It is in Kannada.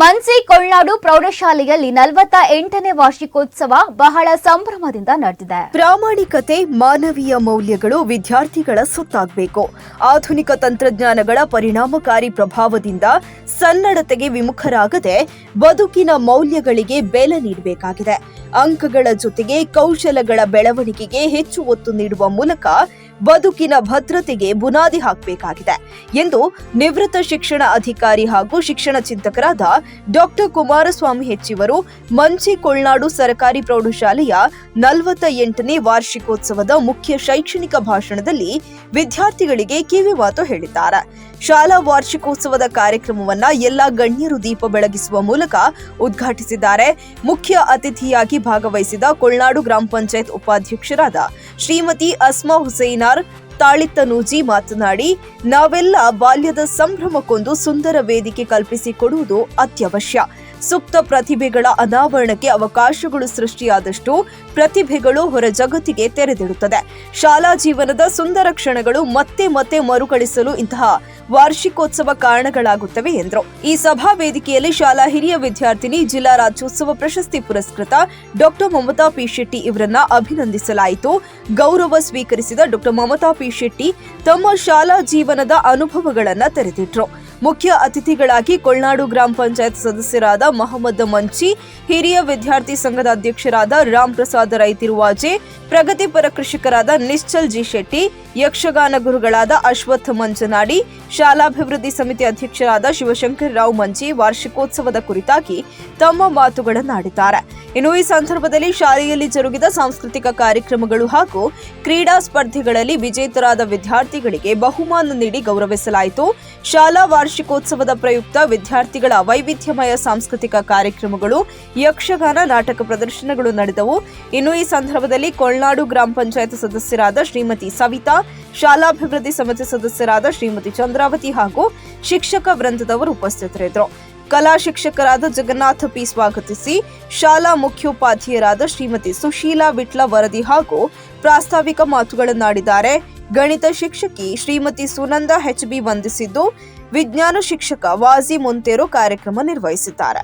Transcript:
ಮನ್ಸಿ ಕೊಳ್ನಾಡು ಪ್ರೌಢಶಾಲೆಯಲ್ಲಿ ನಲವತ್ತ ಎಂಟನೇ ವಾರ್ಷಿಕೋತ್ಸವ ಬಹಳ ಸಂಭ್ರಮದಿಂದ ನಡೆದಿದೆ. ಪ್ರಾಮಾಣಿಕತೆ, ಮಾನವೀಯ ಮೌಲ್ಯಗಳು ವಿದ್ಯಾರ್ಥಿಗಳ ಸುತ್ತಾಗಬೇಕು. ಆಧುನಿಕ ತಂತ್ರಜ್ಞಾನಗಳ ಪರಿಣಾಮಕಾರಿ ಪ್ರಭಾವದಿಂದ ಸನ್ನಡತೆಗೆ ವಿಮುಖರಾಗದೆ ಬದುಕಿನ ಮೌಲ್ಯಗಳಿಗೆ ಬೆಲೆ ನೀಡಬೇಕಾಗಿದೆ. ಅಂಕಗಳ ಜೊತೆಗೆ ಕೌಶಲಗಳ ಬೆಳವಣಿಗೆಗೆ ಹೆಚ್ಚು ಒತ್ತು ನೀಡುವ ಮೂಲಕ ಬದುಕಿನ ಭದ್ರತೆಗೆ ಬುನಾದಿ ಹಾಕಬೇಕಾಗಿದೆ ಎಂದು ನಿವೃತ್ತ ಶಿಕ್ಷಣ ಅಧಿಕಾರಿ ಹಾಗೂ ಶಿಕ್ಷಣ ಚಿಂತಕರಾದ ಡಾಕ್ಟರ್ ಕುಮಾರಸ್ವಾಮಿ ಹೆಚ್ಚಿವರು ಮಂಚಿ ಕೊಳ್ನಾಡು ಸರ್ಕಾರಿ ಪ್ರೌಢಶಾಲೆಯ ನಲವತ್ತ ಎಂಟನೇ ವಾರ್ಷಿಕೋತ್ಸವದ ಮುಖ್ಯ ಶೈಕ್ಷಣಿಕ ಭಾಷಣದಲ್ಲಿ ವಿದ್ಯಾರ್ಥಿಗಳಿಗೆ ಕಿವಿಮಾತು ಹೇಳಿದ್ದಾರೆ. ಶಾಲಾ ವಾರ್ಷಿಕೋತ್ಸವದ ಕಾರ್ಯಕ್ರಮವನ್ನ ಎಲ್ಲಾ ಗಣ್ಯರು ದೀಪ ಬೆಳಗಿಸುವ ಮೂಲಕ ಉದ್ಘಾಟಿಸಿದ್ದಾರೆ. ಮುಖ್ಯ ಅತಿಥಿಯಾಗಿ ಭಾಗವಹಿಸಿದ ಕೊಳ್ನಾಡು ಗ್ರಾಮ ಪಂಚಾಯತ್ ಉಪಾಧ್ಯಕ್ಷರಾದ ಶ್ರೀಮತಿ ಅಸ್ಮಾ ಹುಸೈನಾರ್ ತಾಳಿತ್ತನೂಜಿ ಮಾತನಾಡಿ ನಾವೆಲ್ಲ ಬಾಲ್ಯದ ಸಂಭ್ರಮಕ್ಕೊಂದು ಸುಂದರ ವೇದಿಕೆ ಕಲ್ಪಿಸಿಕೊಡುವುದು ಅತ್ಯವಶ್ಯ. ಸುಪ್ತ ಪ್ರತಿಭೆಗಳ ಅನಾವರಣಕ್ಕೆ ಅವಕಾಶಗಳು ಸೃಷ್ಟಿಯಾದಷ್ಟು ಪ್ರತಿಭೆಗಳು ಹೊರ ಜಗತ್ತಿಗೆ ತೆರೆದಿಡುತ್ತದೆ. ಶಾಲಾ ಜೀವನದ ಸುಂದರ ಕ್ಷಣಗಳು ಮತ್ತೆ ಮತ್ತೆ ಮರುಕಳಿಸಲು ಇಂತಹ ವಾರ್ಷಿಕೋತ್ಸವ ಕಾರಣಗಳಾಗುತ್ತವೆ ಎಂದರು. ಈ ಸಭಾ ವೇದಿಕೆಯಲ್ಲಿ ಶಾಲಾ ಹಿರಿಯ ವಿದ್ಯಾರ್ಥಿನಿ, ಜಿಲ್ಲಾ ರಾಜ್ಯೋತ್ಸವ ಪ್ರಶಸ್ತಿ ಪುರಸ್ಕೃತ ಡಾಕ್ಟರ್ ಮಮತಾ ಪಿ ಶೆಟ್ಟಿ ಇವರನ್ನ ಅಭಿನಂದಿಸಲಾಯಿತು. ಗೌರವ ಸ್ವೀಕರಿಸಿದ ಡಾಕ್ಟರ್ ಮಮತಾ ಪಿ ಶೆಟ್ಟಿ ತಮ್ಮ ಶಾಲಾ ಜೀವನದ ಅನುಭವಗಳನ್ನು ತೆರೆದಿಟ್ರು. ಮುಖ್ಯ ಅತಿಥಿಗಳಾಗಿ ಕೊಳ್ನಾಡು ಗ್ರಾಮ ಪಂಚಾಯತ್ ಸದಸ್ಯರಾದ ಮಹಮ್ಮದ್ ಮಂಚಿ, ಹಿರಿಯ ವಿದ್ಯಾರ್ಥಿ ಸಂಘದ ಅಧ್ಯಕ್ಷರಾದ ರಾಮ್ ಪ್ರಸಾದ್ ರೈತಿರುವಾಜೆ, ಪ್ರಗತಿಪರ ಕೃಷಿಕರಾದ ನಿಶ್ಚಲ್ ಜಿ ಶೆಟ್ಟಿ, ಯಕ್ಷಗಾನ ಗುರುಗಳಾದ ಅಶ್ವಥ್ ಮಂಜನಾಡಿ, ಶಾಲಾಭಿವೃದ್ಧಿ ಸಮಿತಿ ಅಧ್ಯಕ್ಷರಾದ ಶಿವಶಂಕರ್ ರಾವ್ ಮಂಚಿ ವಾರ್ಷಿಕೋತ್ಸವದ ಕುರಿತಾಗಿ ತಮ್ಮ ಮಾತುಗಳನ್ನಾಡಿದ್ದಾರೆ. ಇನ್ನು ಈ ಸಂದರ್ಭದಲ್ಲಿ ಶಾಲೆಯಲ್ಲಿ ಜರುಗಿದ ಸಾಂಸ್ಕೃತಿಕ ಕಾರ್ಯಕ್ರಮಗಳು ಹಾಗೂ ಕ್ರೀಡಾ ಸ್ಪರ್ಧೆಗಳಲ್ಲಿ ವಿಜೇತರಾದ ವಿದ್ಯಾರ್ಥಿಗಳಿಗೆ ಬಹುಮಾನ ನೀಡಿ ಗೌರವಿಸಲಾಯಿತು. ಶಾಲಾ ವಾರ್ಷಿಕೋತ್ಸವದ ಪ್ರಯುಕ್ತ ವಿದ್ಯಾರ್ಥಿಗಳ ವೈವಿಧ್ಯಮಯ ಸಾಂಸ್ಕೃತಿಕ ಕಾರ್ಯಕ್ರಮಗಳು, ಯಕ್ಷಗಾನ ನಾಟಕ ಪ್ರದರ್ಶನಗಳು ನಡೆದವು. ಇನ್ನು ಈ ಸಂದರ್ಭದಲ್ಲಿ ಕೊಳ್ನಾಡು ಗ್ರಾಮ ಪಂಚಾಯತ್ ಸದಸ್ಯರಾದ ಶ್ರೀಮತಿ ಸವಿತಾ, ಶಾಲಾಭಿವೃದ್ಧಿ ಸಮಿತಿ ಸದಸ್ಯರಾದ ಶ್ರೀಮತಿ ಚಂದ್ರಾವತಿ ಹಾಗೂ ಶಿಕ್ಷಕ ವೃಂದದವರು ಉಪಸ್ಥಿತರಿದ್ದರು. ಕಲಾ ಶಿಕ್ಷಕರಾದ ಜಗನ್ನಾಥ ಪಿ ಸ್ವಾಗತಿಸಿ ಶಾಲಾ ಮುಖ್ಯೋಪಾಧ್ಯಾಯರಾದ ಶ್ರೀಮತಿ ಸುಶೀಲಾ ವಿಟ್ಲ ವರದಿ ಹಾಗೂ ಪ್ರಾಸ್ತಾವಿಕ ಮಾತುಗಳನ್ನಾಡಿದ್ದಾರೆ. ಗಣಿತ ಶಿಕ್ಷಕಿ ಶ್ರೀಮತಿ ಸುನಂದ ಎಚ್ಬಿ ವಂದಿಸಿದ್ದು, ವಿಜ್ಞಾನ ಶಿಕ್ಷಕ ವಾಜಿ ಮೊಂತೇರು ಕಾರ್ಯಕ್ರಮ ನಿರ್ವಹಿಸಿದ್ದಾರೆ.